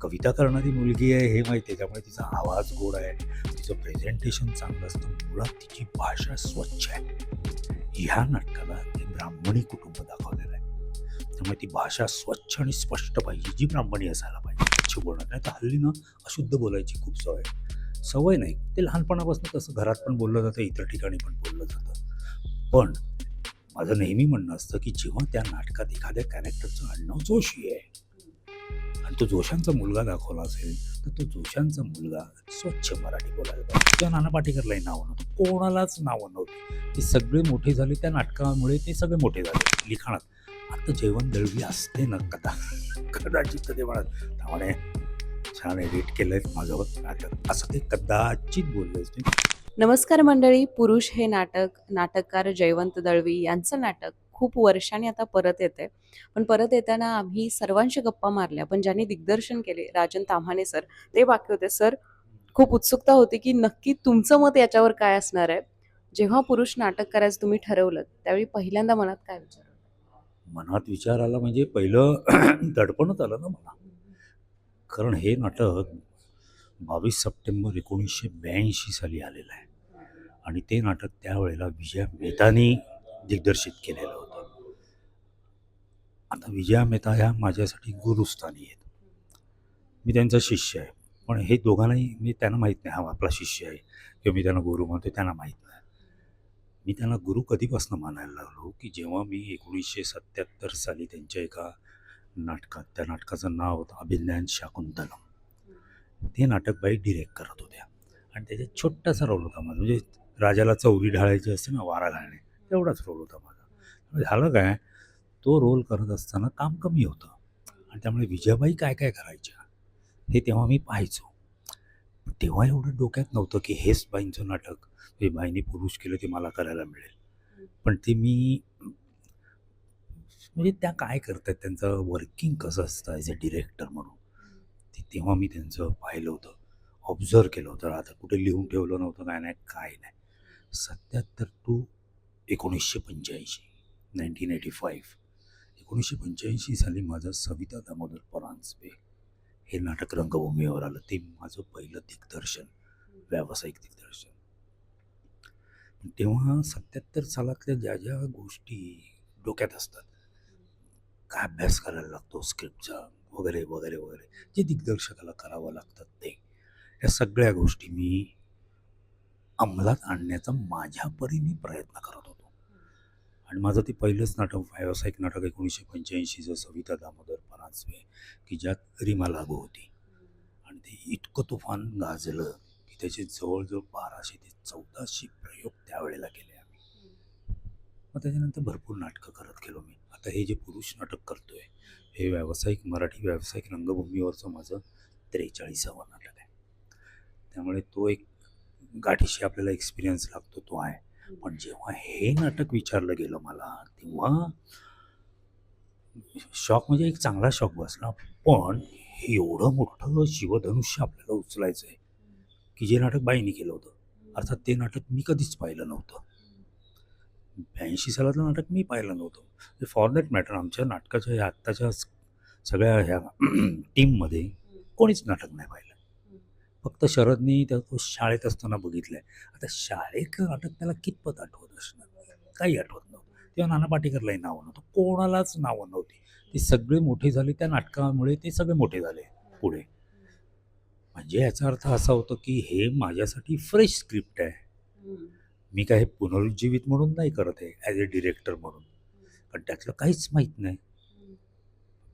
कविता करणारी मुलगी आहे हे माहिती आहे. त्यामुळे तिचा आवाज गोड आहे. तिचं प्रेझेंटेशन चांगलं असतं. मुळात तिची भाषा स्वच्छ आहे. ह्या नाटकाला ते ब्राह्मणी कुटुंब दाखवलेलं आहे. त्यामुळे ती भाषा स्वच्छ आणि स्पष्ट पाहिजे. जी ब्राह्मणी असायला पाहिजे. स्वच्छ बोलणं. नाही तर हल्ली ना अशुद्ध बोलायची खूप सवय आहे. सवय नाही. ते लहानपणापासून तसं घरात पण बोललं जातं इतर ठिकाणी पण बोललं जातं. पण माझं नेहमी म्हणणं असतं की जेव्हा त्या नाटकात एखाद्या कॅरेक्टरचं आडनाव जोशी आहे आणि तो जोशांचा मुलगा दाखवला असेल तर तो जोशांचा मुलगा स्वच्छ मराठी बोलायला पाहिजे. किंवा नाना पाटेकरलाही नावं नव्हतं. कोणालाच नावं नव्हती. ते सगळे मोठे झाले त्या नाटकामुळे ते सगळे मोठे झाले लिखाणात. आता जेवण दळवी असते ना कदा कदाचित ते म्हणत त्यामुळे छान एडिट केलंय माझं नाटक. असं ते कदाचित बोलले असते. नमस्कार मंडळी पुरुष हे नाटक नाटककार जयवंत दळवी यांचं नाटक. खूप वर्षांनी आता परत येते पण परत येताना आम्ही सर्वांशी गप्पा मारल्या. पण ज्यांनी दिग्दर्शन केले राजन ताम्हाणे सर ते बाकी होते. सर खूप उत्सुकता होती की नक्की तुमचं मत याच्यावर काय असणार आहे? जेव्हा पुरुष नाटक करायचं तुम्ही ठरवलं त्यावेळी पहिल्यांदा मनात काय विचार मनात विचार आला म्हणजे पहिलं दडपणच आलं ना मला. कारण हे नाटक बावीस सप्टेंबर एकोणीसशे ब्याऐंशी साली आलेलं आहे. आणि ते नाटक त्यावेळेला विजय मेहतानी दिग्दर्शित केलेलं होतं. आता विजया मेहता ह्या माझ्यासाठी गुरुस्थानी आहेत. मी त्यांचा शिष्य आहे. पण हे दोघांनाही मी त्यांना माहीत नाही. हा आपला शिष्य आहे किंवा मी त्यांना गुरु म्हणतो त्यांना माहीत नाही. मी त्यांना गुरु कधीपासून मानायला लागलो की जेव्हा मी एकोणीसशे सत्याहत्तर साली त्यांच्या एका नाटकात त्या नाटकाचं नाव होतं अभिज्ञान शाकुंतलम. ते नाटक बाई डिरेक्ट करत होत्या. आणि त्याच्यात छोटासा रोल होता माझा. म्हणजे राजाला चौरी ढाळायची असते ना वारा घालणे तेवढाच रोल होता माझा. झालं काय? तो रोल करत असताना काम कमी होतं. आणि त्यामुळे विजयाबाई काय काय करायच्या हे तेव्हा मी पाहायचो. पण तेव्हा एवढं डोक्यात नव्हतं की हेच बाईंचं नाटक हे बाईंनी पुरुष केलं ते मला करायला मिळेल. पण ते मी म्हणजे त्या काय करतात त्यांचं वर्किंग कसं असतं ॲज अ डिरेक्टर म्हणून? ते तेव्हा मी त्यांचं पाहिलं होतं. ऑब्झर्व केलं होतं. आता कुठे लिहून ठेवलं नव्हतं काय नाही काय नाही. सत्याहत्तर टू एकोणीसशे पंच्याऐंशी नाईन्टीन एटी फाईव्ह एकोणीसशे पंच्याऐंशी साली माझं सविता दामोदर परांजपे हे नाटक रंगभूमीवर आलं. ते माझं पहिलं दिग्दर्शन व्यावसायिक दिग्दर्शन. तेव्हा सत्याहत्तर सालातल्या ज्या ज्या गोष्टी डोक्यात असतात काय अभ्यास करायला लागतो स्क्रिप्टचा वगैरे वगैरे वगैरे जे दिग्दर्शकाला करावं लागतात ते या सगळ्या गोष्टी मी अंमलात आणण्याचा माझ्या परीने प्रयत्न करतो आणि माझं ते पहिलंच नाटक व्यावसायिक नाटक एकोणीसशे पंच्याऐंशीचं सविता दामोदर परांजपे की ज्यात रिमा लागू होती. आणि ते इतकं तुफान गाजलं की त्याचे जवळजवळ बाराशे ते चौदाशे प्रयोग त्यावेळेला केले आम्ही. मग त्याच्यानंतर भरपूर नाटकं करत गेलो मी. आता हे जे पुरुष नाटक करतोय हे व्यावसायिक मराठी व्यावसायिक रंगभूमीवरचं माझं त्रेचाळीसावं नाटक आहे. त्यामुळे तो एक गाठीशी आपल्याला एक्सपिरियन्स लागतो तो आहे. पण जेव्हा हे नाटक विचारलं गेलं मला तेव्हा शॉक म्हणजे एक चांगला शॉक बसला. पण हे एवढं मोठं शिवधनुष्य आपल्याला उचलायचं आहे की जे नाटक बाईंनी केलं होतं. अर्थात ते नाटक मी कधीच पाहिलं नव्हतं. ब्याऐंशी सालातलं नाटक मी पाहिलं नव्हतं. फॉर दॅट मॅटर आमच्या नाटकाच्या ह्या आत्ताच्या सगळ्या ह्या टीममध्ये कोणीच नाटक नाही पाहिलं. फक्त शरदनी त्या तो शाळेत असताना बघितलं आहे आता शाळेतलं नाटक त्याला कितपत आठवत असणार? काही आठवत नव्हतं. तेव्हा नाना पाटेकरलाही नावं नव्हतं. कोणालाच नावं नव्हती. ते सगळे मोठे झाले त्या नाटकामुळे ते सगळे मोठे झाले पुढे. म्हणजे याचा अर्थ असा होतो की हे माझ्यासाठी फ्रेश स्क्रिप्ट आहे. मी काय हे पुनरुज्जीवित म्हणून नाही करत आहे ॲज अ डिरेक्टर म्हणून. पण त्यातलं काहीच माहीत नाही.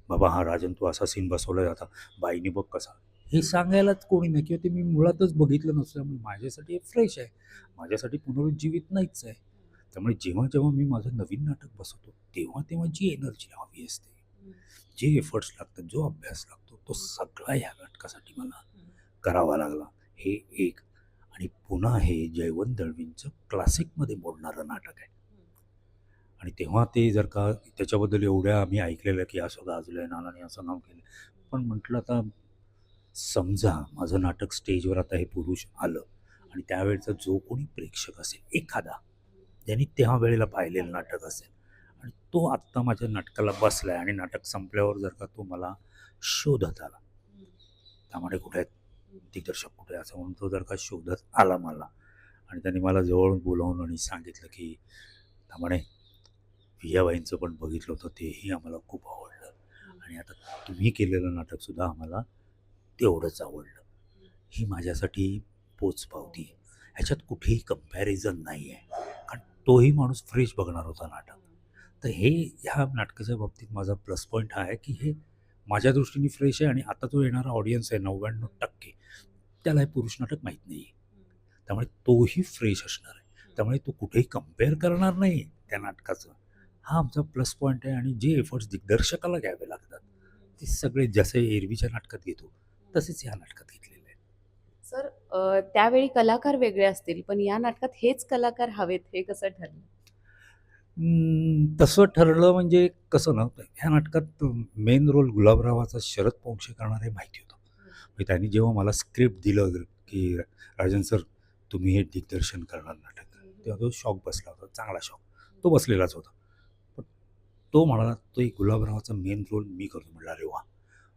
बाबा हा राजन तू असा सीन बसवला जाता बाईनी बघ कसा. हे सांगायलाच कोणी नाही किंवा ते मी मुळातच बघितलं नसल्यामुळे माझ्यासाठी हे फ्रेश आहे. माझ्यासाठी पुनरुज्जीवित नाहीच आहे. त्यामुळे जेव्हा जेव्हा मी माझं नवीन नाटक बसवतो तेव्हा तेव्हा जी एनर्जी हवी असते जे एफर्ट्स लागतात जो अभ्यास लागतो तो सगळा ह्या नाटकासाठी मला करावा लागला. हे एक. आणि पुन्हा हे जयवंत दळवींचं क्लासिकमध्ये मोडणारं नाटक आहे. आणि तेव्हा ते जर का त्याच्याबद्दल एवढ्या आम्ही ऐकलेलं की असं गाजलं आहे नानाने असं नाव केलं. पण म्हटलं आता समजा माझं नाटक स्टेजवर आता हे पुरुष आलं आणि त्यावेळेचा जो कोणी प्रेक्षक असेल एखादा ज्यांनी तेव्हा वेळेला पाहिलेलं नाटक असेल आणि तो आत्ता माझ्या नाटकाला बसला आहे आणि नाटक संपल्यावर जर का तो मला शोधत आला त्यामुळे कुठे आहेत? दिग्दर्शक कुठे असं म्हणून तो जर का शोधत आला मला आणि त्याने मला जवळ बोलावून आणि सांगितलं की त्यामुळे वियाबाईंचं पण बघितलं होतं तेही आम्हाला खूप आवडलं आणि आता तुम्ही केलेलं नाटकसुद्धा आम्हाला तेवढंच आवडलं ही माझ्यासाठी पोचपावती. आहे ह्याच्यात कुठेही कंपॅरिझन नाही आहे कारण तोही माणूस फ्रेश बघणार होता नाटक. तर हे ह्या नाटकाच्या बाबतीत माझा प्लस पॉईंट हा आहे की हे माझ्या दृष्टीने फ्रेश आहे आणि आता जो येणारा ऑडियन्स आहे नव्याण्णव टक्के. त्याला हे पुरुष नाटक माहीत नाही आहे त्यामुळे तोही फ्रेश असणार आहे. त्यामुळे तो कुठेही कंपेअर करणार नाही त्या नाटकाचं. हा आमचा प्लस पॉईंट आहे आणि जे एफर्ट्स दिग्दर्शकाला घ्यावे लागतात ते सगळे जसे एरवीच्या नाटकात घेतो तसेच ह्या नाटकात घेतलेले आहे सर त्यावेळी कलाकार वेगळे असतील पण या नाटकात हेच कलाकार हवेत हे कसं ठरलं? तसं ठरलं म्हणजे कसं ना ह्या नाटकात मेन रोल गुलाबरावाचा शरद पोंक्षे करणार माहिती होतं. म्हणजे त्यांनी जेव्हा मला स्क्रिप्ट दिलं की राजन सर तुम्ही हे दिग्दर्शन करणार नाटक. तेव्हा तो शॉक बसला होता चांगला शॉक. तो बसलेलाच होता. पण तो म्हणाला तो एक गुलाबरावाचा मेन रोल मी करतो म्हटलं अरे वा!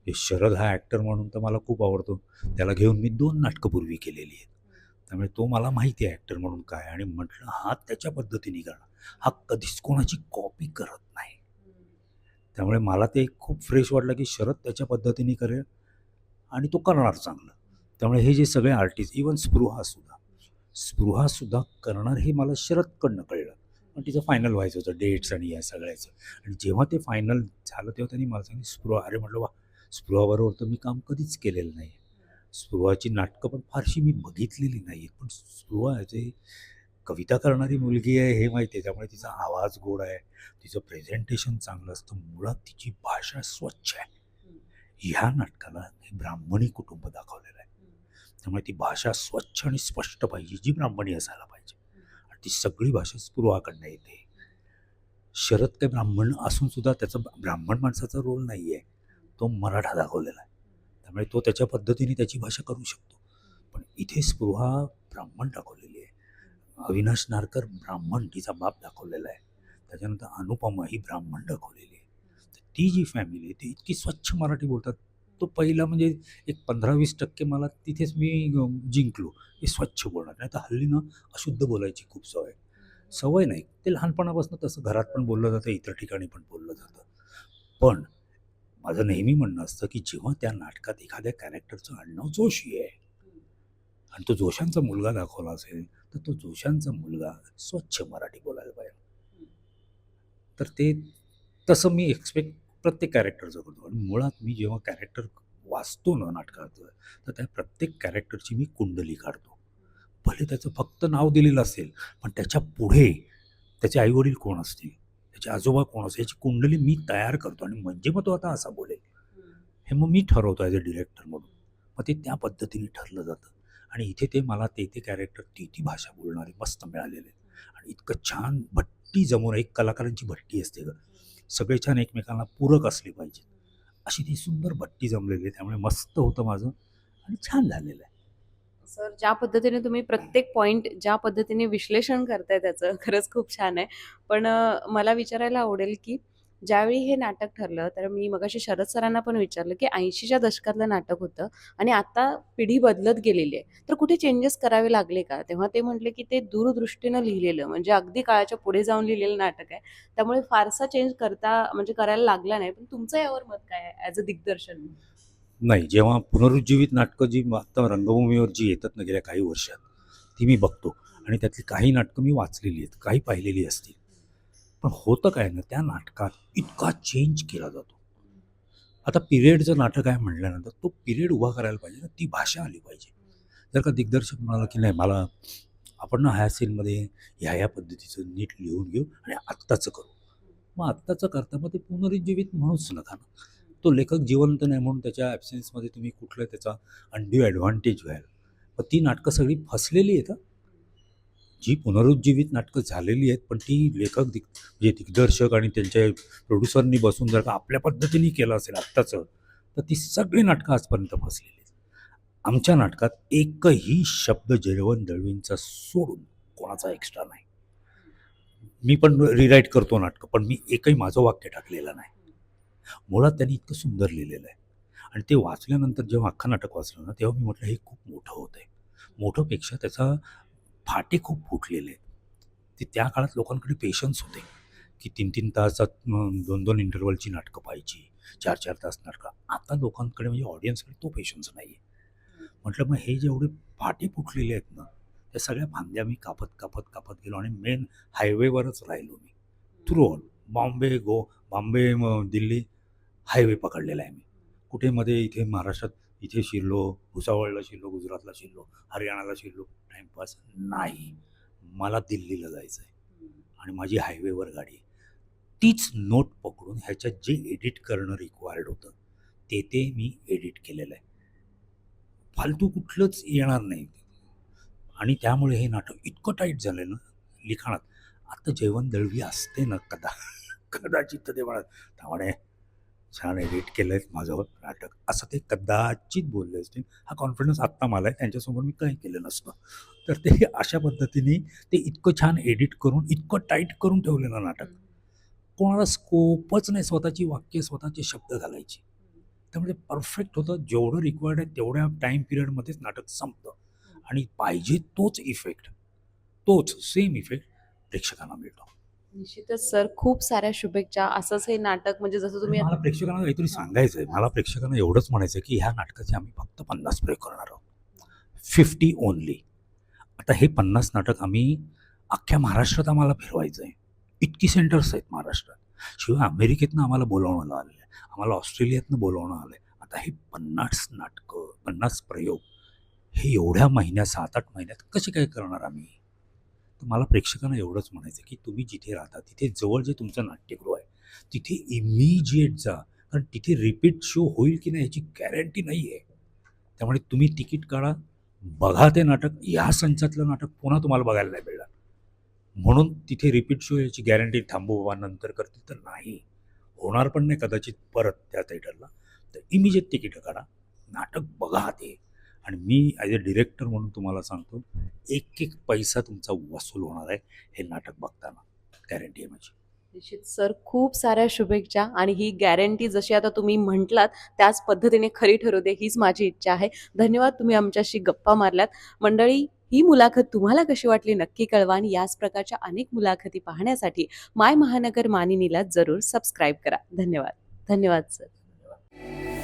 हे शरद हा ॲक्टर म्हणून तर मला खूप आवडतो. त्याला घेऊन मी दोन नाटकं पूर्वी केलेली आहेत. त्यामुळे तो मला माहिती आहे ॲक्टर म्हणून काय आणि म्हटलं हा त्याच्या पद्धतीने करणार हा कधीच कोणाची कॉपी करत नाही. त्यामुळे मला ते खूप फ्रेश वाटलं की शरद त्याच्या पद्धतीने करेल आणि तो करणार चांगलं. त्यामुळे हे जे सगळे आर्टिस्ट इवन स्पृहासुद्धा स्पृहासुद्धा करणार हे मला शरदकडनं कळलं. पण तिचं फायनल व्हायचं होतं डेट्स आणि या सगळ्याचं. आणि जेव्हा ते फायनल झालं तेव्हा त्यांनी मला सांगितलं स्पृहा अरे म्हटलं वा स्पृहाबरोबर तर मी काम कधीच केलेलं नाही स्पृहाची नाटकं पण फारशी मी बघितलेली नाही आहेत पण स्पृहा जे कविता करणारी मुलगी आहे हे माहिती आहे. त्यामुळे तिचा आवाज गोड आहे. तिचं प्रेझेंटेशन चांगलं असतं. मुळात तिची भाषा स्वच्छ आहे. ह्या नाटकाला हे ब्राह्मणी कुटुंब दाखवलेलं आहे. त्यामुळे ती भाषा स्वच्छ आणि स्पष्ट पाहिजे जी ब्राह्मणी असायला पाहिजे. आणि ती सगळी भाषा स्पृहाकडनं येते. शरद काय ब्राह्मण असून सुद्धा त्याचा ब्राह्मण माणसाचा रोल नाही आहे तो मराठा दाखवलेला आहे. त्यामुळे तो त्याच्या पद्धतीने त्याची भाषा करू शकतो. पण इथे स्पृहा ब्राह्मण दाखवलेली आहे. अविनाश नारकर ब्राह्मण तिचा बाप दाखवलेला आहे. त्याच्यानंतर अनुपमा ही ब्राह्मण दाखवलेली आहे. तर ती जी फॅमिली आहे ती इतकी स्वच्छ मराठी बोलतात. तो पहिला म्हणजे एक पंधरा वीस टक्के मला तिथेच मी जिंकलो. हे स्वच्छ बोलणार. नाही तर हल्ली ना अशुद्ध बोलायची खूप सवय सवय नाही. ते लहानपणापासून तसं घरात पण बोललं जातं इतर ठिकाणी पण बोललं जातं. पण माझं नेहमी म्हणणं असतं की जेव्हा त्या नाटकात एखाद्या कॅरेक्टरचं आडनाव जोशी आहे आणि तो जोशांचा मुलगा दाखवला असेल तर तो जोशांचा मुलगा स्वच्छ मराठी बोलायला पाहिजे. तर ते तसं मी एक्सपेक्ट प्रत्येक कॅरेक्टरचं करतो. आणि मुळात मी जेव्हा कॅरेक्टर वाचतो ना नाटकात तर त्या प्रत्येक कॅरेक्टरची मी कुंडली काढतो. भले त्याचं फक्त नाव दिलेलं असेल पण त्याच्या पुढे त्याचे आईवडील कोण असतील? त्याचे आजोबा कोण असतील याची कुंडली मी तयार करतो आणि म्हणजे मग तो आता असा बोलेल. हे मग मी ठरवतो ॲज अ डिरेक्टर म्हणून. मग ते त्या पद्धतीने ठरलं जातं. आणि इथे ते मला ते ते कॅरेक्टर ती ती भाषा बोलणारे मस्त मिळालेले आणि इतकं छान भट्टी जमून एक कलाकारांची भट्टी असते ग. सगळे छान एकमेकांना पूरक असले पाहिजे अशी ती सुंदर भट्टी जमलेली आहे. त्यामुळे मस्त होतं माझं. आणि छान झालेलं आहे. सर ज्या पद्धतीने तुम्ही प्रत्येक पॉईंट ज्या पद्धतीने विश्लेषण करताय त्याचं खरंच खूप छान आहे. पण मला विचारायला आवडेल की ज्यावेळी हे नाटक ठरलं तर मी मगाशी शरद सरांना पण विचारलं की ऐंशीच्या दशकातलं नाटक होतं आणि आता पिढी बदलत गेलेली आहे. तर कुठे चेंजेस करावे लागले का? तेव्हा ते म्हटले की ते दूरदृष्टीनं लिहिलेलं म्हणजे अगदी काळाच्या पुढे जाऊन लिहिलेलं नाटक आहे. त्यामुळे फारसा चेंज करता म्हणजे करायला लागला नाही. पण तुमचं यावर मत काय आहे ॲज अ दिग्दर्शन? नाही जेव्हा पुनरुज्जीवित नाटकं जी आत्ता रंगभूमीवर जी येतात ना गेल्या काही वर्षात ती मी बघतो. आणि त्यातली काही नाटकं मी वाचलेली आहेत काही पाहिलेली असतील. पण होतं काय ना त्या नाटकात इतका चेंज केला जातो. आता पिरियडचं नाटक आहे म्हटल्यानंतर तो पिरियड उभा करायला पाहिजे ना ती भाषा आली पाहिजे. जर का दिग्दर्शक म्हणाला की नाही मला आपण ना ह्या सीनमध्ये ह्या ह्या पद्धतीचं नीट लिहून घेऊ आणि आत्ताचं करू. मग आत्ताचं करता मग ते पुनरुज्जीवित म्हणूच नका ना. तो लेखक जिवंत नाही म्हणून त्याच्या ॲब्सेन्समध्ये तुम्ही कुठलं त्याचा अंड्यू ॲडव्हान्टेज व्हाल पण ती नाटकं सगळी फसलेली आहेत जी पुनरुज्जीवित नाटकं झालेली आहेत पण ती लेखक दिग म्हणजे दिग्दर्शक आणि त्यांच्या प्रोड्युसरनी बसून जर का आपल्या पद्धतीने केलं असेल आत्ताचं तर ती सगळी नाटकं आजपर्यंत फसलेली आहेत. आमच्या नाटकात एकही शब्द जयवंत दळवींचा सोडून कोणाचा एक्स्ट्रा नाही. मी पण रिराईट करतो नाटकं पण मी एकही माझं वाक्य टाकलेलं नाही. मुळात त्यांनी इतकं सुंदर लिहिलेलं आहे. आणि ते वाचल्यानंतर जेव्हा अख्खा नाटक वाचलं ना तेव्हा मी म्हटलं हे खूप मोठं होतं आहे मोठंपेक्षा त्याचा फाटे खूप फुटलेले ते त्या काळात लोकांकडे पेशन्स होते. की तीन तीन तासात दोन दोन इंटरवलची नाटकं पाहिजे चार चार तास नाटकं. आता लोकांकडे म्हणजे ऑडियन्सकडे तो पेशन्स नाही आहे म्हटलं मग हे जेवढे फाटे फुटलेले आहेत ना त्या सगळ्या फांद्या मी कापत कापत कापत गेलो आणि मेन हायवेवरच राहिलो मी. Through all Bombay go Bombay Delhi highway पकडलेला आहे मी. कुठे मध्ये इथे महाराष्ट्रात इथे शिरलो भुसावळला शिरलो गुजरातला शिरलो हरियाणाला शिरलो टाईमपास नाही. मला दिल्लीला जायचं आहे आणि माझी हायवेवर गाडी तीच नोट पकडून ह्याच्यात जे एडिट करणं रिक्वायर्ड होतं ते ते मी एडिट केलेलं आहे. फालतू कुठलंच येणार नाही. आणि त्यामुळे हे नाटक इतकं टाईट झालं ना लिखाणात. आता जेवण दळवी असते ना कदा. कदाचित ते म्हणत त्यामुळे छान एडिट केलं आहे माझं नाटक. असं ते कदाचित बोलले असतील. हा कॉन्फिडन्स आत्ता मला आहे त्यांच्यासमोर मी काही केलं नसतं. तर ते अशा पद्धतीने ते इतकं छान एडिट करून इतकं टाईट करून ठेवलेलं नाटक. कोणाला स्कोपच नाही स्वतःची वाक्य स्वतःचे शब्द घालायची. त्यामुळे परफेक्ट होतं. जेवढं रिक्वायर्ड आहे तेवढ्या टाईम पिरियडमध्येच नाटक संपतं. आणि पाहिजे तोच इफेक्ट तोच सेम इफेक्ट प्रेक्षकांना मिळतो. निश्चितच सर. खूप साऱ्या शुभेच्छा. असंच हे नाटक म्हणजे जसं तुम्ही मला प्रेक्षकांना काहीतरी सांगायचं आहे मला प्रेक्षकांना एवढंच म्हणायचं आहे की ह्या नाटकाचे आम्ही फक्त पन्नास प्रयोग करणार आहोत. Fifty only. आता हे पन्नास नाटक आम्ही अख्ख्या महाराष्ट्रात आम्हाला फिरवायचं आहे इतकी सेंटर्स आहेत महाराष्ट्रात. शिवाय अमेरिकेतनं आम्हाला बोलावणं आलं आहे आम्हाला ऑस्ट्रेलियातनं बोलावणं आलं आहे आता हे पन्नास नाटकं पन्नास प्रयोग हे एवढ्या महिन्यात सात आठ महिन्यात कसे काय करणार आम्ही? तर मला प्रेक्षकांना एवढंच म्हणायचं की तुम्ही जिथे राहता तिथे जवळ जे तुमचं नाट्यगृह आहे तिथे इमिजिएट जा. कारण तिथे रिपीट शो होईल की नाही याची गॅरंटी नाही आहे त्यामुळे तुम्ही तिकीट काढा बघा ते नाटक. या संचातलं नाटक पुन्हा तुम्हाला बघायला नाही मिळणार. म्हणून तिथे रिपीट शो याची गॅरंटी थांबू बाबा नंतर करतील तर नाही. होणार पण नाही कदाचित परत त्या थिएटरला तर इमिजिएट तिकीटं काढा नाटक बघा ते. आणि मी ॲज अ डिरेक्टर म्हणून तुम्हाला सांगतो एक एक पैसा तुमचा वसूल होणार आहे हे नाटक बघताना. गॅरंटी आहे माझी. निश्चित. सर खूप साऱ्या शुभेच्छा आणि ही गॅरंटी जशी आता तुम्ही म्हटलात त्याच पद्धतीने खरी ठरू दे हीच माझी इच्छा आहे. धन्यवाद तुम्ही आमच्याशी गप्पा मारल्यात मंडळी ही मुलाखत तुम्हाला कशी वाटली नक्की कळवा आणि याच प्रकारच्या अनेक मुलाखती पाहण्यासाठी माय महानगर मानिनीला जरूर सबस्क्राईब करा. धन्यवाद. धन्यवाद सर. धन्यवाद.